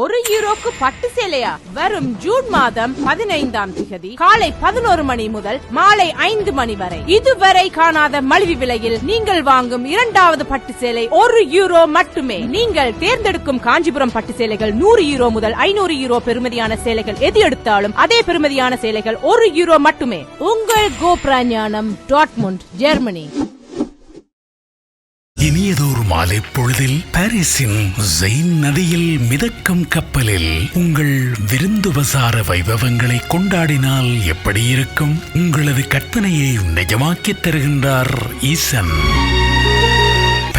ஒரு யூரோக்கு பட்டு சேலையா? வரும் ஜூன் மாதம் பதினைந்தாம் திகதி காலை பதினோரு மணி முதல் மாலை ஐந்து மணி வரை. இதுவரை காணாத மலிவு விலையில் நீங்கள் வாங்கும் இரண்டாவது பட்டு சேலை ஒரு யூரோ மட்டுமே. நீங்கள் தேர்ந்தெடுக்கும் காஞ்சிபுரம் பட்டு சேலைகள் நூறு யூரோ முதல் ஐநூறு யூரோ பெருமதியான சேலைகள் எது எடுத்தாலும் அதே பெருமதியான சேலைகள் ஒரு யூரோ மட்டுமே. உங்கள் கோப்ரா ஞானம் டாட்முண்ட் ஜெர்மனி. ஒரு மாலை பொழுதில் பாரிஸின் ஜெயின் நதியில் மிதக்கும் கப்பலில் உங்கள் விருந்துபசார வைபவங்களை கொண்டாடினால் எப்படி இருக்கும்? உங்களது கற்பனையை நிஜமாக்கித் தருகின்றார் ஈசன்.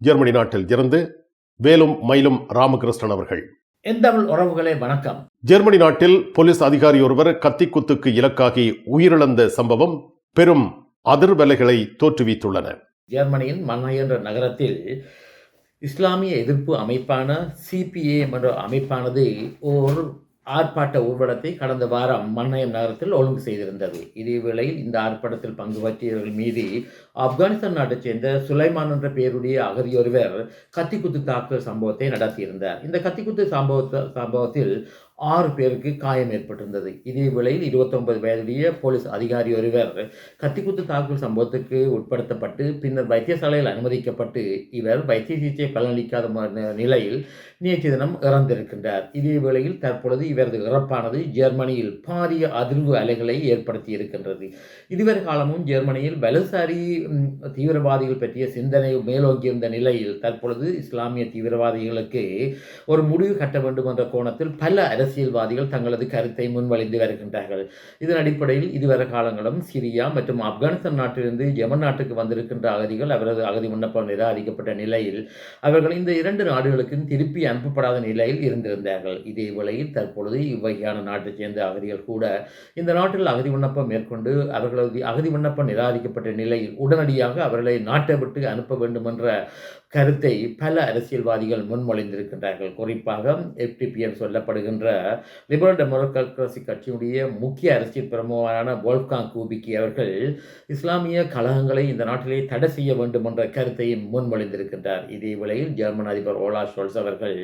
ஜெர்மனி நாட்டில் இருந்து வேலும் மயிலும் ராமகிருஷ்ணன் அவர்கள். என் தமிழ் உறவுகளே வணக்கம். ஜெர்மனி நாட்டில் போலீஸ் அதிகாரி ஒருவர் கத்திக்குத்துக்கு இலக்காகி உயிரிழந்த சம்பவம் பெரும் அதிர்வலைகளை தோற்றுவித்துள்ளன. ஜெர்மனியின் மன்ஹை என்ற நகரத்தில் இஸ்லாமிய எதிர்ப்பு அமைப்பான சிபிஏ என்ற அமைப்பானது ஓர் ஆர்ப்பாட்ட ஊர்வலத்தை கடந்த வாரம் மன்னயம் நகரத்தில் ஒழுங்கு செய்திருந்தது. இதே வேளையில் இந்த ஆர்ப்பாட்டத்தில் பங்கு பற்றியவர்கள் மீது ஆப்கானிஸ்தான் நாட்டைச் சேர்ந்த சுலைமான் என்ற பெயருடைய அகதியொருவர் கத்திக்குத்து தாக்குதல் சம்பவத்தை நடத்தியிருந்தார். இந்த கத்திக்குத்து சம்பவத்தை சம்பவத்தில் ஆறு பேருக்கு காயம் ஏற்பட்டிருந்தது. இதே வேளையில் இருபத்தொன்பது வயதுடைய போலீஸ் அதிகாரி ஒருவர் கத்திக்குத்து தாக்குதல் சம்பவத்துக்கு உட்படுத்தப்பட்டு பின்னர் வைத்தியசாலையில் அனுமதிக்கப்பட்டு இவர் வைத்திய சிகிச்சை பலனளிக்காத நிலையில் நேற்று தினம் இறந்திருக்கின்றார். இதே வேளையில் தற்பொழுது இவரது இறப்பானது ஜெர்மனியில் பாரிய அதிர்வு அலைகளை ஏற்படுத்தி இருக்கின்றது இதுவரை காலமும் ஜெர்மனியில் வலதுசாரி தீவிரவாதிகள் பற்றிய சிந்தனை மேலோங்கியிருந்த நிலையில் தற்பொழுது இஸ்லாமிய தீவிரவாதிகளுக்கு ஒரு முடிவு கட்ட வேண்டும் என்ற கோணத்தில் பல அரசியல்வாதிகள் தங்களது கருத்தை முன்வழிந்து வருகின்றார்கள். இதன் அடிப்படையில் இதுவரை காலங்களும் சிரியா மற்றும் ஆப்கானிஸ்தான் நாட்டிலிருந்து யமன் நாட்டுக்கு வந்திருக்கின்ற அகதிகள் அவரது அகதி விண்ணப்பம் நிராகரிக்கப்பட்ட நிலையில் அவர்கள் இந்த இரண்டு நாடுகளுக்கும் திருப்பி அனுப்பப்படாத நிலையில் இருந்திருந்தார்கள். இதே வேளையில் தற்பொழுது இவ்வகையான நாட்டைச் சேர்ந்த அகதிகள் கூட இந்த நாட்டில் அகதி விண்ணப்பம் மேற்கொண்டு அவர்களது அகதி விண்ணப்பம் நிராகரிக்கப்பட்ட நிலையில் உடனடியாக அவர்களை நாட்டை விட்டு அனுப்ப வேண்டும் என்ற கருத்தை பல அரசியல்வாதிகள் முன்மொழிந்திருக்கின்றார்கள். குறிப்பாக எஃப்டிபிஎம் சொல்லப்படுகின்ற லிபரல் டெமோக்ரசி கட்சியுடைய முக்கிய அரசியல் பிரமுகரான போல்காங் கூபிக்கி அவர்கள் இஸ்லாமிய கழகங்களை இந்த நாட்டிலே தடை செய்ய வேண்டும் என்ற கருத்தையும் முன்மொழிந்திருக்கின்றார். இதே வேளையில் ஜெர்மன் அதிபர் ஓலா ஷோல்ஸ் அவர்கள்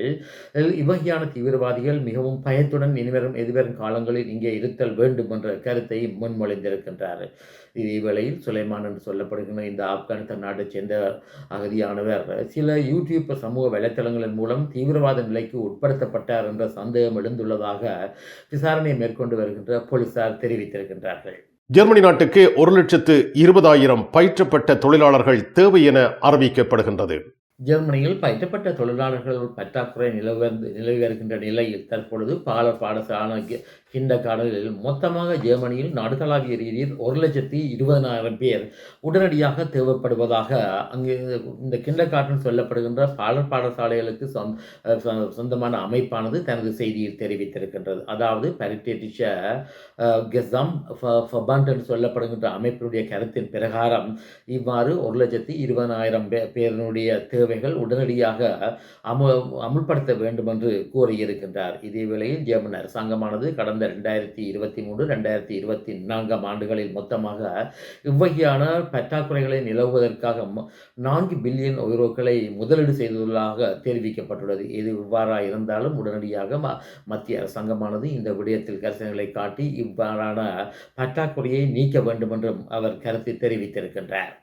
இவ்வகையான தீவிரவாதிகள் மிகவும் பயத்துடன் இனிவரும் எதிர்வரும் காலங்களில் இங்கே இருத்தல் வேண்டும் என்ற கருத்தையும் முன்மொழிந்திருக்கின்றார். இதே வேளையில் சுலைமான் என்று சொல்லப்படுகின்ற இந்த ஆப்கானிஸ்தான் நாட்டைச் சேர்ந்த அகதியானவர் சில யூடியூப் சமூக வலைத்தளங்களின் மூலம் தீவிரவாத நிலைக்கு உட்படுத்தப்பட்டார் என்ற சந்தேகம் எழுந்துள்ளதாக விசாரணை மேற்கொண்டு வருகின்ற போலீசார் தெரிவித்திருக்கின்றார்கள். ஜெர்மனி நாட்டுக்கு ஒரு லட்சத்து இருபதாயிரம் பயிற்றப்பட்ட தொழிலாளர்கள் தேவை என அறிவிக்கப்படுகின்றது. ஜெர்மனியில் பயிற்றப்பட்ட தொழிலாளர்கள் பற்றாக்குறை நிலவ நிலவி வருகின்ற நிலையில் தற்பொழுது பால பாடசாலை இந்த காடலில் மொத்தமாக ஜெர்மனியில் நாடுகளாவிய ரீதியில் ஒரு லட்சத்தி இருபதனாயிரம் பேர் உடனடியாக தேவைப்படுவதாக அங்கு இந்த கிண்ட காட்டன் சொல்லப்படுகின்ற பாலர் பாடசாலைகளுக்கு சொந்த சொந்தமான அமைப்பானது தனது செய்தியில் தெரிவித்திருக்கின்றது. அதாவது பரிட்டேட்டிஷ கெசம் ஃபபண்ட் என்று சொல்லப்படுகின்ற அமைப்பினுடைய கருத்தின் பிரகாரம் இவ்வாறு ஒரு லட்சத்தி இருபதனாயிரம் பே பேரினுடைய தேவைகள் உடனடியாக அமு அமுல்படுத்த வேண்டும் என்று கூறியிருக்கின்றார். இதே வேளையில் ஜெர்மன் அரசாங்கமானது கடந்த ரெண்டாயிரத்தி இருபத்தி மூன்று ரெண்டாயிரத்தி இருபத்தி நான்காம் ஆண்டுகளில் மொத்தமாக இவ்வகையான பற்றாக்குறைகளை நிலவுவதற்காக நான்கு பில்லியன் யூரோக்களை முதலீடு செய்துள்ளதாக தெரிவிக்கப்பட்டுள்ளது. இது இவ்வாறாக இருந்தாலும் உடனடியாக ம- மத்திய அரசாங்கமானது இந்த விடயத்தில் கரிசனைகளை காட்டி இவ்வாறான பற்றாக்குறையை நீக்க வேண்டும் என்றும் அவர் கருத்து தெரிவித்திருக்கின்றார்.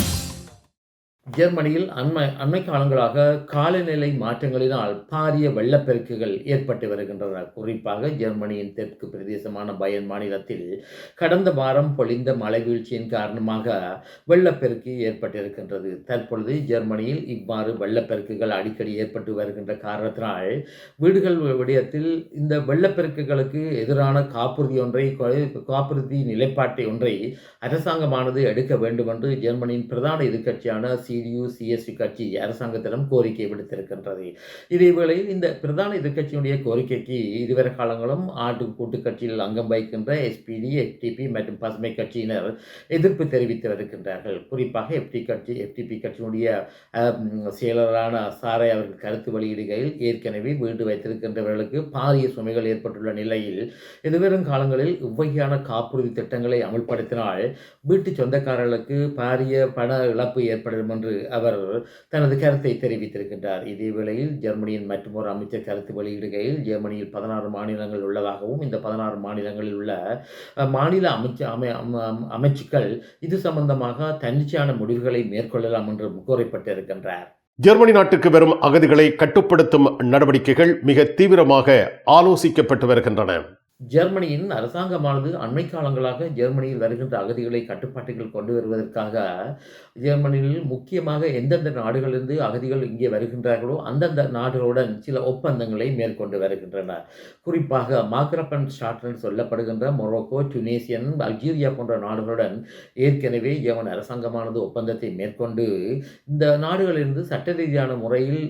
ஜெர்மனியில் அண்மை அண்மை காலங்களாக காலநிலை மாற்றங்களினால் பாரிய வெள்ளப்பெருக்குகள் ஏற்பட்டு வருகின்றன. குறிப்பாக ஜெர்மனியின் தெற்கு பிரதேசமான பயன் மாநிலத்தில் கடந்த வாரம் பொழிந்த மழை வீழ்ச்சியின் காரணமாக வெள்ளப்பெருக்கு ஏற்பட்டிருக்கின்றது. தற்பொழுது ஜெர்மனியில் இவ்வாறு வெள்ளப்பெருக்குகள் அடிக்கடி ஏற்பட்டு வருகின்ற காரணத்தினால் வீடுகள் விடயத்தில் இந்த வெள்ளப்பெருக்குகளுக்கு எதிரான காப்புறுதி ஒன்றை காப்புறுதி நிலைப்பாட்டை ஒன்றை அரசாங்கமானது எடுக்க வேண்டும் என்று ஜெர்மனியின் பிரதான எதிர்க்கட்சியான சிடியு சிஎஸ்பி கட்சி அரசாங்கத்திடம் கோரிக்கை விடுத்திருக்கின்றது. இதேவேளையில் இந்த பிரதான எதிர்க்கட்சியினுடைய கோரிக்கைக்கு இதுவரை காலங்களும் ஆட்டு கூட்டு கட்சியில் அங்கம் வகிக்கின்ற எஸ்பிடி எஃப்டிபி மற்றும் பசுமை கட்சியினர் எதிர்ப்பு தெரிவித்து வருகின்றார்கள் குறிப்பாக எஃப்டி கட்சி எஃப்டிபி கட்சியினுடைய செயலரான சாரை அவர்கள் கருத்து வெளியிடுகையில் ஏற்கனவே வீடு வைத்திருக்கின்றவர்களுக்கு பாரிய சுமைகள் ஏற்பட்டுள்ள நிலையில் எதிர்வரும் காலங்களில் இவ்வகையான காப்புறுதி திட்டங்களை அமல்படுத்தினால் வீட்டு சொந்தக்காரர்களுக்கு பாரிய பண இழப்பு ஏற்படும் என்று அவர் தனது கருத்தை தெரிவித்திருக்கின்றார். இதேவேளையில் ஜெர்மனியின் மற்றொரு அமைச்சர் கருத்து வெளியிடுகையில் ஜெர்மனியில் பதினாறு மாநிலங்கள் உள்ளதாகவும் இந்த பதினாறு மாநிலங்களில் உள்ள மாநில அமைச்சு அமை அமைச்சுக்கள் இது சம்பந்தமாக தன்னிச்சையான முடிவுகளை மேற்கொள்ளலாம் என்று கோரப்பட்டிருக்கின்றார் ஜெர்மனி நாட்டுக்கு வரும் அகதிகளை கட்டுப்படுத்தும் நடவடிக்கைகள் மிக தீவிரமாக ஆலோசிக்கப்பட்டு வருகின்றன. ஜெர்மனியின் அரசாங்கமானது அண்மை காலங்களாக ஜெர்மனியில் வருகின்ற அகதிகளை கட்டுப்பாட்டுகள் கொண்டு வருவதற்காக ஜெர்மனியில் முக்கியமாக எந்தெந்த நாடுகளிலிருந்து அகதிகள் இங்கே வருகின்றார்களோ அந்தந்த நாடுகளுடன் சில ஒப்பந்தங்களை மேற்கொண்டு வருகின்றன. குறிப்பாக மாக்ரப்பன் ஸ்டாட்டன் சொல்லப்படுகின்ற மொரோக்கோ டுனேசியன் அல்ஜீரியா போன்ற நாடுகளுடன் ஏற்கனவே ஜெர்மன் அரசாங்கமானது ஒப்பந்தத்தை மேற்கொண்டு இந்த நாடுகளிலிருந்து சட்ட ரீதியான முறையில்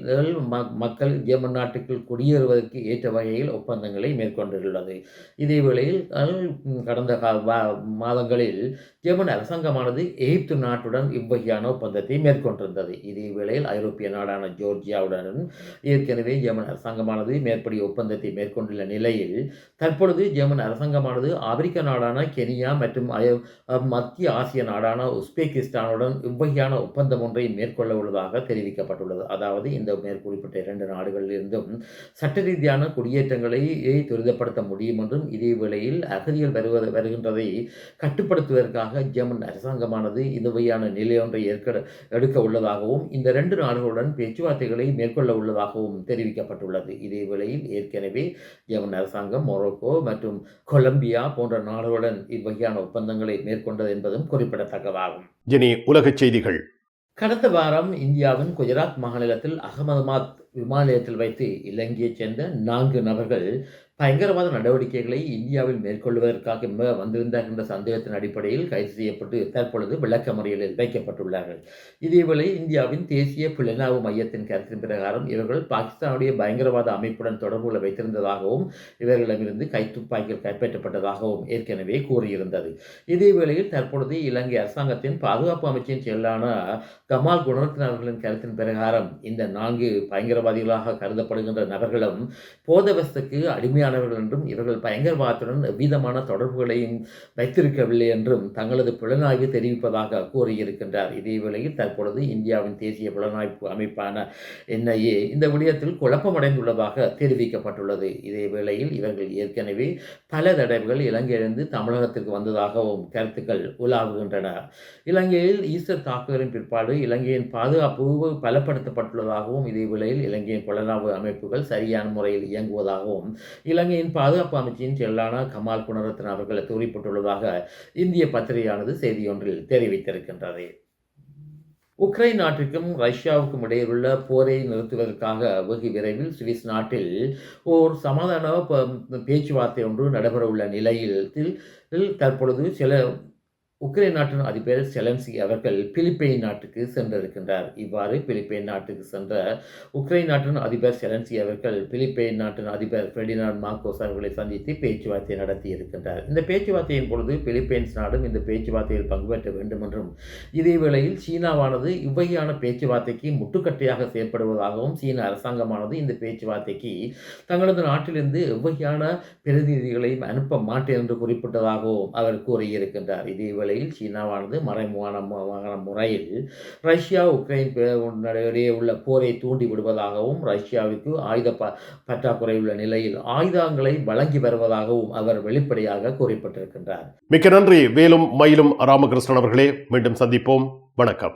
மக்கள் ஜெர்மன் நாட்டுக்குள் குடியேறுவதற்கு ஏற்ற வகையில் ஒப்பந்தங்களை மேற்கொண்டுள்ளது. இதே வேளையில் கடந்த மாதங்களில் ஜெர்மன் அரசாங்கமானது எகிப்து நாட்டுடன் இவ்வகையான ஒப்பந்தத்தை மேற்கொண்டிருந்தது. இதே வேளையில் ஐரோப்பிய நாடான ஜோர்ஜியாவுடன் ஏற்கனவே ஜெர்மன் அரசாங்கமானது மேற்படி ஒப்பந்தத்தை மேற்கொண்டுள்ள நிலையில் தற்பொழுது ஜெர்மன் அரசாங்கமானது ஆப்பிரிக்க நாடான கெனியா மற்றும் மத்திய ஆசிய நாடான உஸ்பெகிஸ்தானுடன் இவ்வகையான ஒப்பந்தம் ஒன்றை மேற்கொள்ள உள்ளதாக தெரிவிக்கப்பட்டுள்ளது. அதாவது இந்த மேற்குறிப்பிட்ட இரண்டு நாடுகளிலிருந்தும் சட்ட ரீதியான குடியேற்றங்களை துரிதப்படுத்த முடியும் என்றும் இதே வேளையில் அகதிகள் வருவது வருகின்றதை கட்டுப்படுத்துவதற்காக ஜெர்மன் அரசாங்கமானது இந்த வகையான நிலையொன்றை ஏற்க எடுக்க உள்ளதாகவும் இந்த ரெண்டு நாடுகளுடன் பேச்சுவார்த்தைகளை மேற்கொள்ள உள்ளதாகவும் தெரிவிக்கப்பட்டுள்ளது. இதே வேளையில் ஏற்கனவே ஜெர்மன் அரசாங்கம் மொரோக்கோ மற்றும் கொலம்பியா போன்ற நாடுகளுடன் இவ்வகையான ஒப்பந்தங்களை மேற்கொண்டது என்பதும் குறிப்பிடத்தக்கதாகும். இனி உலகச் செய்திகள். கடந்த வாரம் இந்தியாவின் குஜராத் மாநிலத்தில் அகமதாபாத் விமான நிலையத்தில் வைத்து இலங்கையைச் சேர்ந்த நான்கு நபர்கள் பயங்கரவாத நடவடிக்கைகளை இந்தியாவில் மேற்கொள்வதற்காக வந்திருந்தார் என்ற சந்தேகத்தின் அடிப்படையில் கைது செய்யப்பட்டு தற்பொழுது விளக்கமறியலில் வைக்கப்பட்டுள்ளார்கள். இதேவேளை இந்தியாவின் தேசிய புலனாய்வு மையத்தின் கருத்தின் பிரகாரம் இவர்கள் பாகிஸ்தானுடைய பயங்கரவாத அமைப்புடன் தொடர்புகளை வைத்திருந்ததாகவும் இவர்களிடமிருந்து கைத்துப்பாக்கிகள் கைப்பற்றப்பட்டதாகவும் ஏற்கனவே கூறியிருந்தது. இதேவேளையில் தற்பொழுது இலங்கை அரசாங்கத்தின் பாதுகாப்பு அமைச்சின் செயலான கமால் குணரத்ன அவர்களின் கருத்தின் பிரகாரம் இந்த நான்கு பயங்கரவாதிகளாக கருதப்படுகின்ற நபர்களும் போதவஸ்துக்கு அடிமையானவர்கள் என்றும் இவர்கள் பயங்கரவாதத்துடன் எவ்விதமான தொடர்புகளையும் வைத்திருக்கவில்லை என்றும் தங்களது புலனாய்வு தெரிவிப்பதாக கூறியிருக்கின்றார். இதே வேளையில் தற்பொழுது இந்தியாவின் தேசிய புலனாய்வு அமைப்பான என்ஐஏ இந்த விடயத்தில் குழப்பமடைந்துள்ளதாக தெரிவிக்கப்பட்டுள்ளது. இதே வேளையில் இவர்கள் ஏற்கனவே பல தடவைகள் இலங்கையிலிருந்து தமிழகத்திற்கு வந்ததாகவும் கருத்துக்கள் உலாவுகின்றன. இலங்கையில் ஈஸ்டர் தாக்குதலின் பிற்பாடு இலங்கையின் பாதுகாப்பு பலப்படுத்தப்பட்டுள்ளதாகவும் இதே வேளையில் இலங்கையின் புலனாய்வு அமைப்புகள் சரியான முறையில் இயங்குவதாகவும் இலங்கையின் பாதுகாப்பு அமைச்சின் செல்லான கமால் குணரத்ன அவர்கள் குறிப்பிட்டுள்ளதாக இந்திய பத்திரிகையானது செய்தியொன்றில் தெரிவித்திருக்கின்றது. உக்ரைன் நாட்டிற்கும் ரஷ்யாவுக்கும் இடையிலுள்ள போரை நிறுத்துவதற்காக வெகு விரைவில் சுவிஸ் நாட்டில் ஓர் சமாதான பேச்சுவார்த்தை ஒன்று நடைபெறவுள்ள நிலையில் தற்பொழுது சில உக்ரைன் நாட்டின் அதிபர் செலன்சி அவர்கள் பிலிப்பைன் நாட்டுக்கு சென்றிருக்கின்றார். இவ்வாறு பிலிப்பைன் நாட்டுக்கு சென்ற உக்ரைன் நாட்டின் அதிபர் செலன்சி அவர்கள் பிலிப்பைன் நாட்டின் அதிபர் ஃபெர்டினாண்ட் மார்க்கோஸ் அவர்களை சந்தித்து பேச்சுவார்த்தை நடத்தி இருக்கின்றார் இந்த பேச்சுவார்த்தையின் பொழுது பிலிப்பைன்ஸ் நாடும் இந்த பேச்சுவார்த்தையில் பங்கு பெற்ற வேண்டும் என்றும் இதேவேளையில் சீனாவானது இவ்வகையான பேச்சுவார்த்தைக்கு முட்டுக்கட்டையாக செயற்படுவதாகவும் சீன அரசாங்கமானது இந்த பேச்சுவார்த்தைக்கு தங்களது நாட்டிலிருந்து எவ்வகையான பிரதிநிதிகளையும் அனுப்ப மாட்டேன் என்று குறிப்பிட்டதாகவும் அவர் கூறியிருக்கின்றார். இதேவேளை வேளையில் சீனாவானது மறைமுகமான முறையில் ரஷ்யா உக்ரைன் இடையே உள்ள போரை தூண்டி விடுவதாகவும் ரஷ்யாவிற்கு ஆயுத ப பற்றாக்குறை உள்ள நிலையில் ஆயுதங்களை வழங்கி வருவதாகவும் அவர் வெளிப்படையாக குறிப்பிட்டிருக்கின்றார். மிக்க நன்றி. வேலும் மயிலும் ராமகிருஷ்ணன் அவர்களே மீண்டும் சந்திப்போம். வணக்கம்.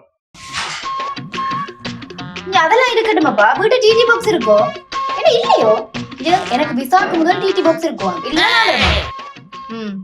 அதெல்லாம் இருக்கட்டுமாப்பா. வீட்டு டிடி பாக்ஸ் இருக்கோ? என்ன இல்லையோ? எனக்கு விசாக்கு முதல் டிடி பாக்ஸ் இருக்கும் இல்ல ம்.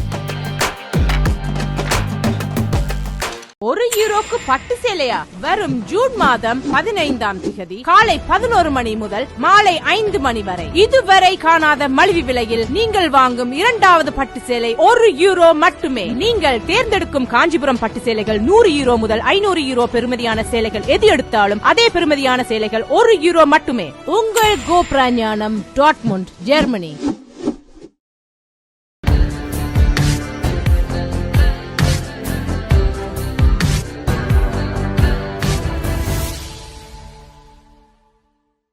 ஒரு யூரோக்கு பட்டு சேலையா? வரும் ஜூன் மாதம் பதினைந்தாம் திகதி காலை பதினோரு மணி முதல் மாலை ஐந்து மணி வரை. இதுவரை காணாத மலிவு விலையில் நீங்கள் வாங்கும் இரண்டாவது பட்டு சேலை ஒரு யூரோ மட்டுமே. நீங்கள் தேர்ந்தெடுக்கும் காஞ்சிபுரம் பட்டு சேலைகள் நூறு யூரோ முதல் ஐநூறு யூரோ பெருமதியான சேலைகள் எது எடுத்தாலும் அதே பெருமதியான சேலைகள் ஒரு யூரோ மட்டுமே. உங்கள் கோப்ரா ஞானம் டாட்முண்ட் ஜெர்மனி.